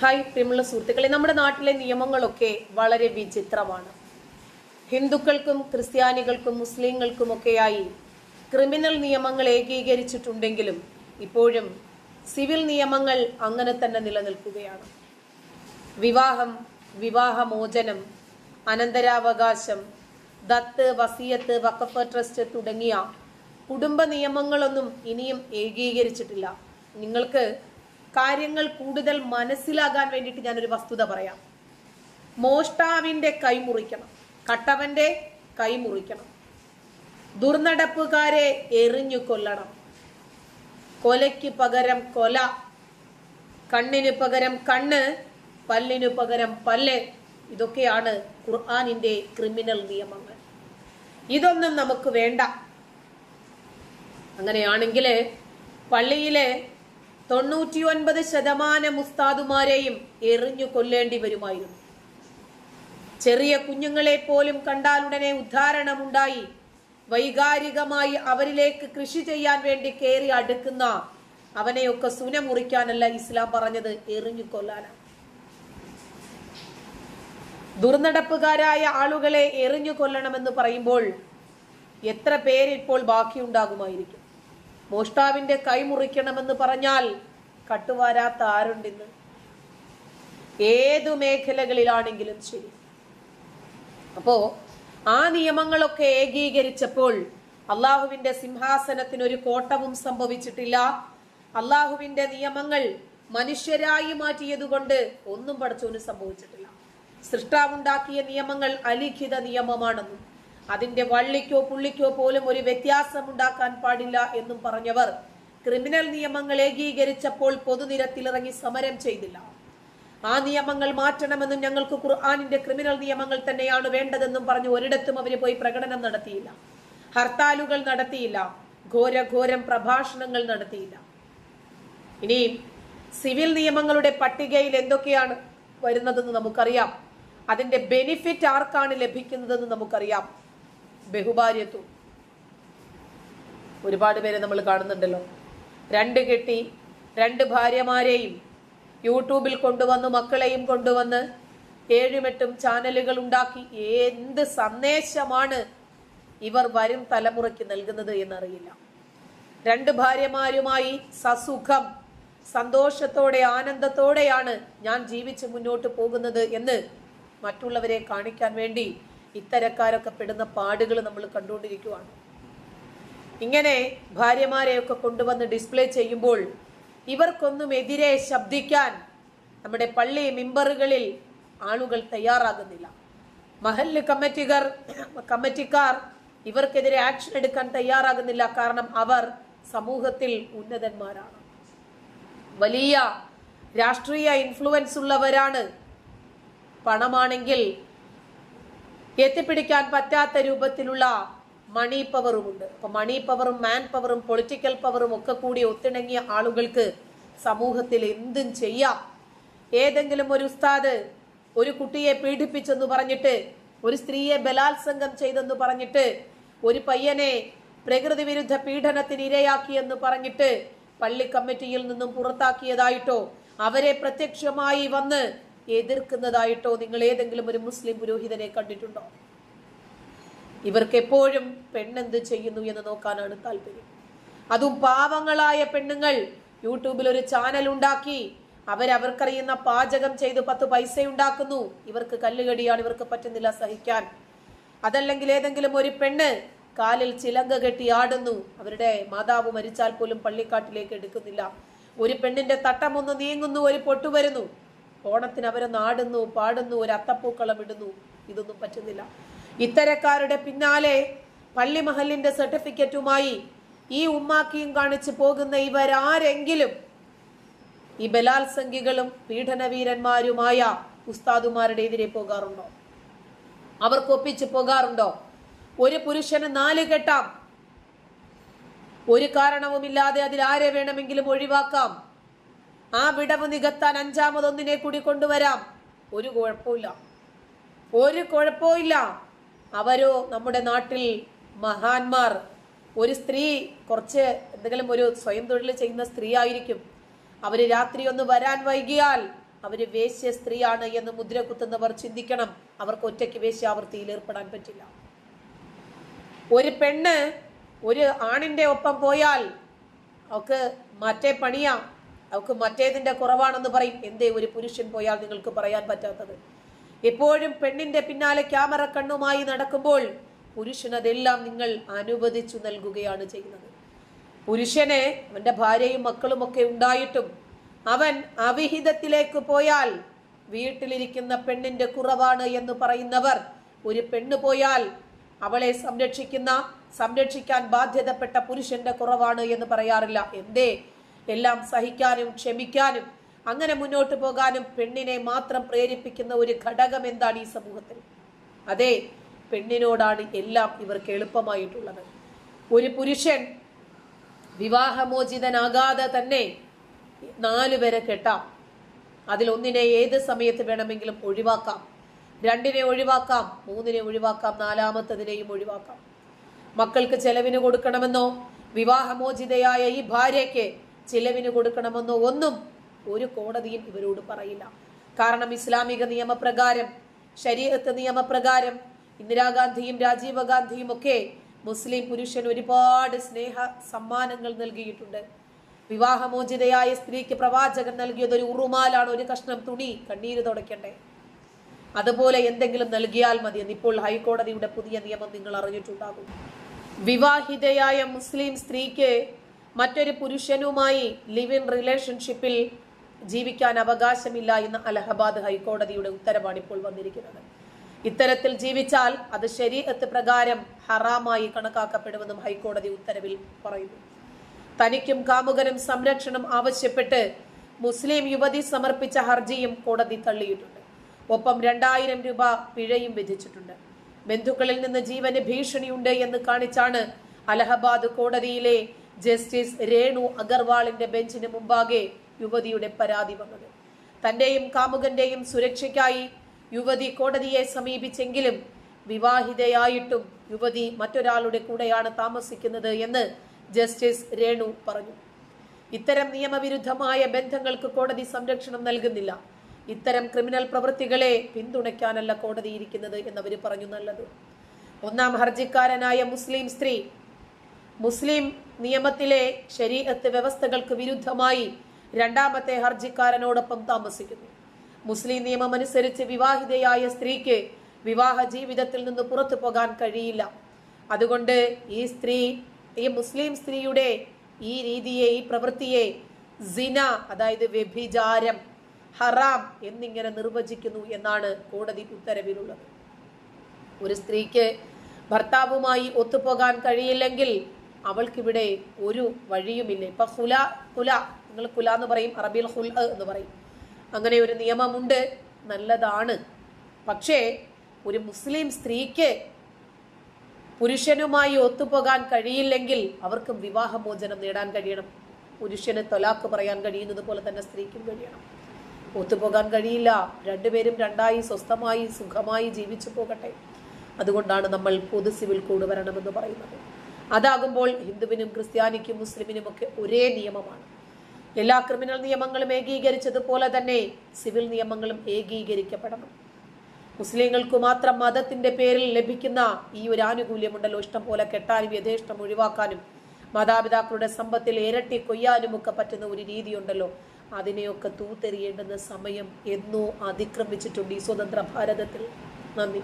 Hi പ്രിയമുള്ള സുഹൃത്തുക്കളെ. നമ്മുടെ നാട്ടിലെ നിയമങ്ങളൊക്കെ വളരെ വിചിത്രമാണ്. ഹിന്ദുക്കൾക്കും ക്രിസ്ത്യാനികൾക്കും മുസ്ലിങ്ങൾക്കുമൊക്കെയായി ക്രിമിനൽ നിയമങ്ങൾ ഏകീകരിച്ചിട്ടുണ്ടെങ്കിലും ഇപ്പോഴും സിവിൽ നിയമങ്ങൾ അങ്ങനെ തന്നെ നിലനിൽക്കുകയാണ്. വിവാഹം വിവാഹമോചനം അനന്തരാവകാശം ദത്ത് വസിയത്ത് വഖഫ് ട്രസ്റ്റ് തുടങ്ങിയ കുടുംബ നിയമങ്ങളൊന്നും ഇനിയും ഏകീകരിച്ചിട്ടില്ല. നിങ്ങൾക്ക് കാര്യങ്ങൾ കൂടുതൽ മനസ്സിലാകാൻ വേണ്ടിയിട്ട് ഞാനൊരു വസ്തുത പറയാം. മോഷ്ടാവിന്റെ കൈമുറിക്കണം കട്ടവന്റെ കൈ മുറിക്കണം. ദുർനടപ്പുകാരെ എറിഞ്ഞു കൊല്ലണം. കൊലയ്ക്ക് പകരം കൊല കണ്ണിന് പകരം കണ്ണ് പല്ലിനു പകരം പല്ല്. ഇതൊക്കെയാണ് ഖുർആാനിന്റെ ക്രിമിനൽ നിയമങ്ങൾ. ഇതൊന്നും നമുക്ക് വേണ്ട. അങ്ങനെയാണെങ്കിൽ പള്ളിയിലെ തൊണ്ണൂറ്റി ഒൻപത് ശതമാനം ഉസ്താദുമാരെയും എറിഞ്ഞു കൊല്ലേണ്ടി വരുമായിരുന്നു. ചെറിയ കുഞ്ഞുങ്ങളെ പോലും കണ്ടാലുടനെ ഉദ്ധാരണമുണ്ടായി. വൈകാരികമായി അവരിലേക്ക് കൃഷി ചെയ്യാൻ വേണ്ടി കയറി അടുക്കുന്ന അവനെയൊക്കെ സുന മുറിക്കാനല്ല ഇസ്ലാം പറഞ്ഞത് എറിഞ്ഞു കൊല്ലാനാണ് ദുർനടപ്പുകാരായ ആളുകളെ എറിഞ്ഞു കൊല്ലണമെന്ന് പറയുമ്പോൾ എത്ര പേരിപ്പോൾ ബാക്കിയുണ്ടാകുമായിരിക്കും? മോഷ്ടാവിന്റെ കൈ മുറിക്കണമെന്ന് പറഞ്ഞാൽ കട്ടുവാരാത്ത ആരുണ്ടിന്ന്? ഏതു മേഖലകളിലാണെങ്കിലും ശരി. അപ്പോ ആ നിയമങ്ങളൊക്കെ ഏകീകരിച്ചപ്പോൾ അള്ളാഹുവിന്റെ സിംഹാസനത്തിന് ഒരു കോട്ടവും സംഭവിച്ചിട്ടില്ല. അള്ളാഹുവിന്റെ നിയമങ്ങൾ മനുഷ്യരായി മാറ്റിയതുകൊണ്ട് ഒന്നും പഠിച്ചവന് സംഭവിച്ചിട്ടില്ല. സൃഷ്ടാവുണ്ടാക്കിയ നിയമങ്ങൾ അലിഖിത നിയമമാണെന്നും അതിന്റെ വള്ളിക്കോ പുള്ളിക്കോ പോലും ഒരു വ്യത്യാസം ഉണ്ടാക്കാൻ പാടില്ല എന്നും പറഞ്ഞവർ ക്രിമിനൽ നിയമങ്ങൾ ഏകീകരിച്ചപ്പോൾ പൊതുനിരത്തിലിറങ്ങി സമരം ചെയ്തില്ല. ആ നിയമങ്ങൾ മാറ്റണമെന്നും ഞങ്ങൾക്ക് ഖുർആാനിന്റെ ക്രിമിനൽ നിയമങ്ങൾ തന്നെയാണ് വേണ്ടതെന്നും പറഞ്ഞു ഒരിടത്തും അവർ പോയി പ്രകടനം നടത്തിയില്ല. ഹർത്താലുകൾ നടത്തിയില്ല. ഘോരഘോരം പ്രഭാഷണങ്ങൾ നടത്തിയില്ല. ഇനി സിവിൽ നിയമങ്ങളുടെ പട്ടികയിൽ എന്തൊക്കെയാണ് വരുന്നതെന്ന് നമുക്കറിയാം. അതിന്റെ ബെനിഫിറ്റ് ആർക്കാണ് ലഭിക്കുന്നതെന്ന് നമുക്കറിയാം. ബഹുഭാര്യത്വം. ഒരുപാട് പേരെ നമ്മൾ കാണുന്നുണ്ടല്ലോ. രണ്ട് കെട്ടി രണ്ട് ഭാര്യമാരെയും യൂട്യൂബിൽ കൊണ്ടുവന്ന് മക്കളെയും കൊണ്ടുവന്ന് ഏഴുമെട്ടും ചാനലുകൾ ഉണ്ടാക്കി. എന്ത് സന്ദേശമാണ് ഇവർ വരും തലമുറയ്ക്ക് നൽകുന്നത് എന്നറിയില്ല. രണ്ട് ഭാര്യമാരുമായി സസുഖം സന്തോഷത്തോടെ ആനന്ദത്തോടെയാണ് ഞാൻ ജീവിച്ച് മുന്നോട്ട് പോകുന്നത് എന്ന് മറ്റുള്ളവരെ കാണിക്കാൻ വേണ്ടി ഇത്തരക്കാരൊക്കെ പെടുന്ന പാടുകൾ നമ്മൾ കണ്ടുകൊണ്ടിരിക്കുവാണ്. ഇങ്ങനെ ഭാര്യമാരെയൊക്കെ കൊണ്ടുവന്ന് ഡിസ്പ്ലേ ചെയ്യുമ്പോൾ ഇവർക്കൊന്നും എതിരെ ശബ്ദിക്കാൻ നമ്മുടെ പള്ളി മിമ്പറുകളിൽ ആളുകൾ തയ്യാറാകുന്നില്ല. മഹല്ല് കമ്മിറ്റികർ കമ്മിറ്റിക്കാർ ഇവർക്കെതിരെ ആക്ഷൻ എടുക്കാൻ തയ്യാറാകുന്നില്ല കാരണം അവർ സമൂഹത്തിൽ ഉന്നതന്മാരാണ്. വലിയ രാഷ്ട്രീയ ഇൻഫ്ലുവൻസ് ഉള്ളവരാണ് പണമാണെങ്കിൽ എത്തിപ്പിടിക്കാൻ പറ്റാത്ത രൂപത്തിലുള്ള മണി പവറുമുണ്ട് അപ്പൊ മണി പവറും മാൻ പവറും പൊളിറ്റിക്കൽ പവറും ഒക്കെ കൂടി ഒത്തിണങ്ങിയ ആളുകൾക്ക് സമൂഹത്തിൽ എന്തും ചെയ്യാം. ഏതെങ്കിലും ഒരു ഉസ്താദ് ഒരു കുട്ടിയെ പീഡിപ്പിച്ചെന്ന് പറഞ്ഞിട്ട് ഒരു സ്ത്രീയെ ബലാത്സംഗം ചെയ്തെന്ന് പറഞ്ഞിട്ട് ഒരു പയ്യനെ പ്രകൃതി വിരുദ്ധ പീഡനത്തിന് ഇരയാക്കിയെന്ന് പറഞ്ഞിട്ട് പള്ളി കമ്മിറ്റിയിൽ നിന്നും പുറത്താക്കിയതായിട്ടോ അവരെ പ്രത്യക്ഷമായി വന്ന് എതിർക്കുന്നതായിട്ടോ നിങ്ങൾ ഏതെങ്കിലും ഒരു മുസ്ലിം പുരോഹിതനെ കണ്ടിട്ടുണ്ടോ? ഇവർക്ക് എപ്പോഴും പെണ്ണെന്ത് ചെയ്യുന്നു എന്ന് നോക്കാനാണ് താല്പര്യം. അതും പാവങ്ങളായ പെണ്ണുങ്ങൾ യൂട്യൂബിൽ ഒരു ചാനൽ ഉണ്ടാക്കി അവരവർക്കറിയുന്ന പാചകം ചെയ്ത് പത്ത് പൈസ ഉണ്ടാക്കുന്നു ഇവർക്ക് കല്ലുകടിയാണ് ഇവർക്ക് പറ്റുന്നില്ല സഹിക്കാൻ. അതല്ലെങ്കിൽ ഏതെങ്കിലും ഒരു പെണ്ണ് കാലിൽ ചിലങ്ക കെട്ടി ആടുന്നു. അവരുടെ മാതാവ് മരിച്ചാൽ പോലും പള്ളിക്കാട്ടിലേക്ക് എടുക്കുന്നില്ല. ഒരു പെണ്ണിന്റെ തട്ടമൊന്ന് നീങ്ങുന്നു ഒരു പൊട്ടു വരുന്നു. ഓണത്തിന് അവരെ നാടുന്നു പാടുന്നു ഒരു അത്തപ്പൂക്കളം ഇടുന്നു. ഇതൊന്നും പറ്റുന്നില്ല. ഇത്തരക്കാരുടെ പിന്നാലെ പള്ളി മഹലിന്റെ സർട്ടിഫിക്കറ്റുമായി ഈ ഉമ്മാക്കിയും കാണിച്ചു പോകുന്ന ഇവരാരെങ്കിലും ഈ ബലാത്സംഗികളും പീഡനവീരന്മാരുമായ ഉസ്താദുമാരുടെ എതിരെ പോകാറുണ്ടോ? അവർക്ക് ഒപ്പിച്ചു പോകാറുണ്ടോ? ഒരു പുരുഷന് നാല് കെട്ടാം. ഒരു കാരണവുമില്ലാതെ അതിൽ ആരെ വേണമെങ്കിലും ഒഴിവാക്കാം? ആ വിടവ് നികത്താൻ അഞ്ചാമതൊന്നിനെ കൂടി കൊണ്ടുവരാം. ഒരു കുഴപ്പമില്ല ഒരു കുഴപ്പമില്ല അവരോ നമ്മുടെ നാട്ടിൽ മഹാന്മാർ. ഒരു സ്ത്രീ കുറച്ച് എന്തെങ്കിലും ഒരു സ്വയം തൊഴിൽ ചെയ്യുന്ന സ്ത്രീ ആയിരിക്കും. അവർ രാത്രി ഒന്ന് വരാൻ വൈകിയാൽ അവർ വേശ്യ സ്ത്രീയാണ് എന്ന് മുദ്ര കുത്തുന്നവർ ചിന്തിക്കണം. അവർക്ക് ഒറ്റയ്ക്ക് വേശ്യാവൃത്തിയിൽ ഏർപ്പെടാൻ പറ്റില്ല. ഒരു പെണ്ണ് ഒരു ആണിന്റെ ഒപ്പം പോയാൽ അവക്ക് മറ്റേ പണിയാ. അവക്ക് മറ്റേതിന്റെ കുറവാണെന്ന് പറയും. എന്തേ ഒരു പുരുഷൻ പോയാൽ നിങ്ങൾക്ക് പറയാൻ പറ്റാത്തത്? എപ്പോഴും പെണ്ണിന്റെ പിന്നാലെ ക്യാമറ കണ്ണുമായി നടക്കുമ്പോൾ പുരുഷനതെല്ലാം നിങ്ങൾ അനുവദിച്ചു നൽകുകയാണ് ചെയ്യുന്നത്. പുരുഷനെ അവന്റെ ഭാര്യയും മക്കളും ഒക്കെ ഉണ്ടായിട്ടും അവൻ അവിഹിതത്തിലേക്ക് പോയാൽ വീട്ടിലിരിക്കുന്ന പെണ്ണിന്റെ കുറവാണ് എന്ന് പറയുന്നവർ ഒരു പെണ്ണ് പോയാൽ അവളെ സംരക്ഷിക്കുന്ന സംരക്ഷിക്കാൻ ബാധ്യതപ്പെട്ട പുരുഷന്റെ കുറവാണ് എന്ന് പറയാറില്ല. എന്തേ? എല്ലാം സഹിക്കാനും ക്ഷമിക്കാനും അങ്ങനെ മുന്നോട്ട് പോകാനും പെണ്ണിനെ മാത്രം പ്രേരിപ്പിക്കുന്ന ഒരു ഘടകം എന്താണ് ഈ സമൂഹത്തിൽ? അതെ പെണ്ണിനോടാണ് എല്ലാം ഇവർക്ക് എളുപ്പമായിട്ടുള്ളത്. ഒരു പുരുഷൻ വിവാഹമോചിതനാകാതെ തന്നെ നാലു പേരെ കെട്ടാം. അതിലൊന്നിനെ ഏത് സമയത്ത് വേണമെങ്കിലും ഒഴിവാക്കാം. രണ്ടിനെ ഒഴിവാക്കാം മൂന്നിനെ ഒഴിവാക്കാം നാലാമത്തതിനെയും ഒഴിവാക്കാം. മക്കൾക്ക് ചെലവിന് കൊടുക്കണമെന്നോ വിവാഹമോചിതയായ ഈ ഭാര്യയ്ക്ക് ചിലവിന് കൊടുക്കണമെന്നോ ഒന്നും ഒരു കോടതിയും ഇവരോട് പറയില്ല. കാരണം ഇസ്ലാമിക നിയമപ്രകാരം ശരീരത്ത് നിയമപ്രകാരം ഇന്ദിരാഗാന്ധിയും രാജീവ് ഗാന്ധിയും ഒക്കെ മുസ്ലിം പുരുഷന് ഒരുപാട് സ്നേഹ സമ്മാനങ്ങൾ നൽകിയിട്ടുണ്ട്. വിവാഹമോചിതയായ സ്ത്രീക്ക് പ്രവാചകൻ നൽകിയത് ഒരു ഉറുമാലാണ് ഒരു കഷ്ണം തുണി കണ്ണീര് തുടയ്ക്കണ്ടേ? അതുപോലെ എന്തെങ്കിലും നൽകിയാൽ മതി ഇപ്പോൾ ഹൈക്കോടതിയുടെ പുതിയ നിയമം നിങ്ങൾ അറിഞ്ഞിട്ടുണ്ടാകും. വിവാഹിതയായ മുസ്ലിം സ്ത്രീക്ക് മറ്റൊരു പുരുഷനുമായി ലിവ് ഇൻ റിലേഷൻഷിപ്പിൽ ജീവിക്കാൻ അവകാശമില്ല എന്ന അലഹബാദ് ഹൈക്കോടതിയുടെ ഉത്തരവാണ് ഇപ്പോൾ വന്നിരിക്കുന്നത്. ഇത്തരത്തിൽ ജീവിച്ചാൽ അത് ശരീരത്ത് പ്രകാരം ഹറാമായി കണക്കാക്കപ്പെടുമെന്നും ഹൈക്കോടതി ഉത്തരവിൽ പറയുന്നു. തനിക്കും കാമുകനും സംരക്ഷണം ആവശ്യപ്പെട്ട് മുസ്ലിം യുവതി സമർപ്പിച്ച ഹർജിയും കോടതി തള്ളിയിട്ടുണ്ട്. ഒപ്പം രണ്ടായിരം രൂപ പിഴയും വിധിച്ചിട്ടുണ്ട്. ബന്ധുക്കളിൽ നിന്ന് ജീവന് ഭീഷണിയുണ്ട് എന്ന് കാണിച്ചാണ് അലഹബാദ് കോടതിയിലെ ജസ്റ്റിസ് രേണു അഗർവാളിന്റെ ബെഞ്ചിന് മുമ്പാകെ യുവതിയുടെ പരാതി വന്നത്. തന്റെയും കാമുകന്റെയും സുരക്ഷയ്ക്കായി യുവതി കോടതിയെ സമീപിച്ചെങ്കിലും വിവാഹിതയായിട്ടും യുവതി മറ്റൊരാളുടെ കൂടെയാണ് താമസിക്കുന്നത് എന്ന് ജസ്റ്റിസ് രേണു പറഞ്ഞു. ഇത്തരം നിയമവിരുദ്ധമായ ബന്ധങ്ങൾക്ക് കോടതി സംരക്ഷണം നൽകുന്നില്ല. ഇത്തരം ക്രിമിനൽ പ്രവൃത്തികളെ പിന്തുണയ്ക്കാനല്ല കോടതി ഇരിക്കുന്നത് എന്നവർ പറഞ്ഞു നല്ലത്. ഒന്നാം ഹർജിക്കാരനായ മുസ്ലിം സ്ത്രീ മുസ്ലിം നിയമത്തിലെ ശരീരത്ത് വ്യവസ്ഥകൾക്ക് വിരുദ്ധമായി രണ്ടാമത്തെ ഹർജിക്കാരനോടൊപ്പം താമസിക്കുന്നു. മുസ്ലിം നിയമം അനുസരിച്ച് വിവാഹിതയായ സ്ത്രീക്ക് വിവാഹ ജീവിതത്തിൽ നിന്ന് പുറത്തു പോകാൻ കഴിയില്ല. അതുകൊണ്ട് ഈ സ്ത്രീ ഈ മുസ്ലിം സ്ത്രീയുടെ ഈ രീതിയെ ഈ പ്രവൃത്തിയെ സിന അതായത് വ്യഭിചാരം ഹറാം എന്നിങ്ങനെ നിർവചിക്കുന്നു എന്നാണ് കോടതി ഉത്തരവിലുള്ളത്. ഒരു സ്ത്രീക്ക് ഭർത്താവുമായി ഒത്തുപോകാൻ കഴിയില്ലെങ്കിൽ അവൾക്കിവിടെ ഒരു വഴിയുമില്ല ഇപ്പൊ ഹുല കുല നിങ്ങൾ കുല എന്ന് പറയും. അറബിയിൽ ഹുൽ എന്ന് പറയും. അങ്ങനെ ഒരു നിയമമുണ്ട്. നല്ലതാണ്. പക്ഷേ ഒരു മുസ്ലിം സ്ത്രീക്ക് പുരുഷനുമായി ഒത്തുപോകാൻ കഴിയില്ലെങ്കിൽ അവർക്ക് വിവാഹമോചനം നേടാൻ കഴിയണം. പുരുഷന് തൊലാക്ക് പറയാൻ കഴിയുന്നത് പോലെ തന്നെ സ്ത്രീക്കും കഴിയണം. ഒത്തുപോകാൻ കഴിയില്ല. രണ്ടുപേരും രണ്ടായി സ്വസ്ഥമായി സുഖമായി ജീവിച്ചു പോകട്ടെ. അതുകൊണ്ടാണ് നമ്മൾ പൊതു സിവിൽ കോഡ് വരണമെന്ന് പറയുന്നത്. അതാകുമ്പോൾ ഹിന്ദുവിനും ക്രിസ്ത്യാനിക്കും മുസ്ലിമിനും ഒക്കെ ഒരേ നിയമമാണ്. എല്ലാ ക്രിമിനൽ നിയമങ്ങളും ഏകീകരിച്ചതുപോലെ തന്നെ സിവിൽ നിയമങ്ങളും ഏകീകരിക്കപ്പെടണം. മുസ്ലിങ്ങൾക്ക് മാത്രം മതത്തിന്റെ പേരിൽ ലഭിക്കുന്ന ഈ ഒരു ആനുകൂല്യമുണ്ടല്ലോ ഇഷ്ടം പോലെ കെട്ടാനും യഥേഷ്ടം ഒഴിവാക്കാനും മാതാപിതാക്കളുടെ സമ്പത്തിൽ ഇരട്ടി കൊയ്യാനും ഒക്കെ പറ്റുന്ന ഒരു രീതിയുണ്ടല്ലോ. അതിനെയൊക്കെ തൂത്തെറിയേണ്ടുന്ന സമയം എന്നോ അതിക്രമിച്ചിട്ടുണ്ട് ഈ സ്വതന്ത്ര ഭാരതത്തിൽ. നന്ദി.